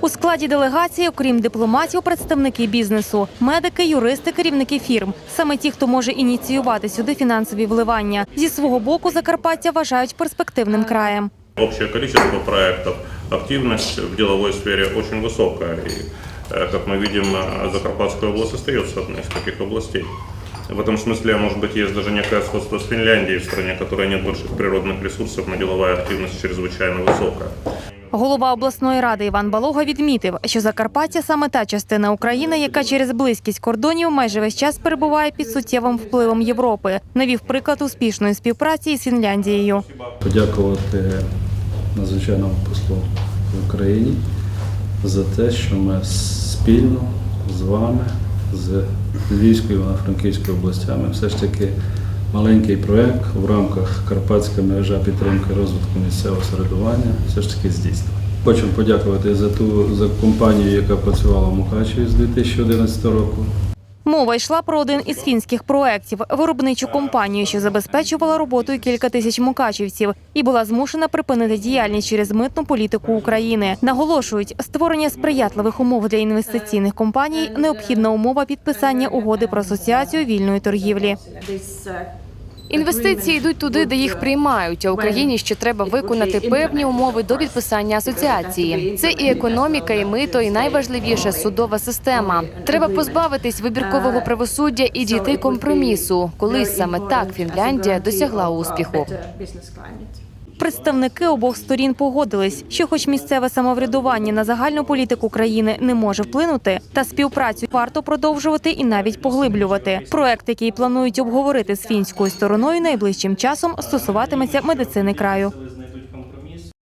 У складі делегації, окрім дипломатів, представники бізнесу, медики, юристи, керівники фірм. Саме ті, хто може ініціювати сюди фінансові вливання. Зі свого боку Закарпаття вважають перспективним краєм. Общее количество проектов, активность в деловой сфере очень высокая. И, э, как мы видим, э, Закарпатская область остается одной из таких областей. В этом смысле, может быть, есть даже некое сходство с Финляндией, в стране, в которой нет больших природных ресурсов, но деловая активность чрезвычайно высокая. Голова обласної ради Іван Балога відмітив, що Закарпаття саме та частина України, яка через близькість кордонів майже весь час перебуває під суттєвим впливом Європи. Навів приклад успішної співпраці із Фінляндією. подякувати надзвичайному послу в Україні за те, що ми спільно з вами, з Львівською і Івано-Франківською областями, все ж таки маленький проєкт в рамках Карпатська мережа підтримки розвитку місцевого середування все ж таки здійснив. Хочу подякувати за ту за компанію, яка працювала в Мукачеві з 2011 року. Мова йшла про один із фінських проєктів – виробничу компанію, що забезпечувала роботою кілька тисяч мукачівців і була змушена припинити діяльність через митну політику України. Наголошують, створення сприятливих умов для інвестиційних компаній – необхідна умова підписання угоди про асоціацію вільної торгівлі. Інвестиції йдуть туди, де їх приймають. А Україні ще треба виконати певні умови до підписання асоціації. Це і економіка, і мито, і найважливіше судова система. Треба позбавитись вибіркового правосуддя і дійти компромісу. Колись саме так Фінляндія досягла успіху. Представники обох сторін погодились, що, хоч місцеве самоврядування на загальну політику країни не може вплинути, та співпрацю варто продовжувати і навіть поглиблювати. Проект, який планують обговорити з фінською стороною найближчим часом, стосуватиметься медицини краю.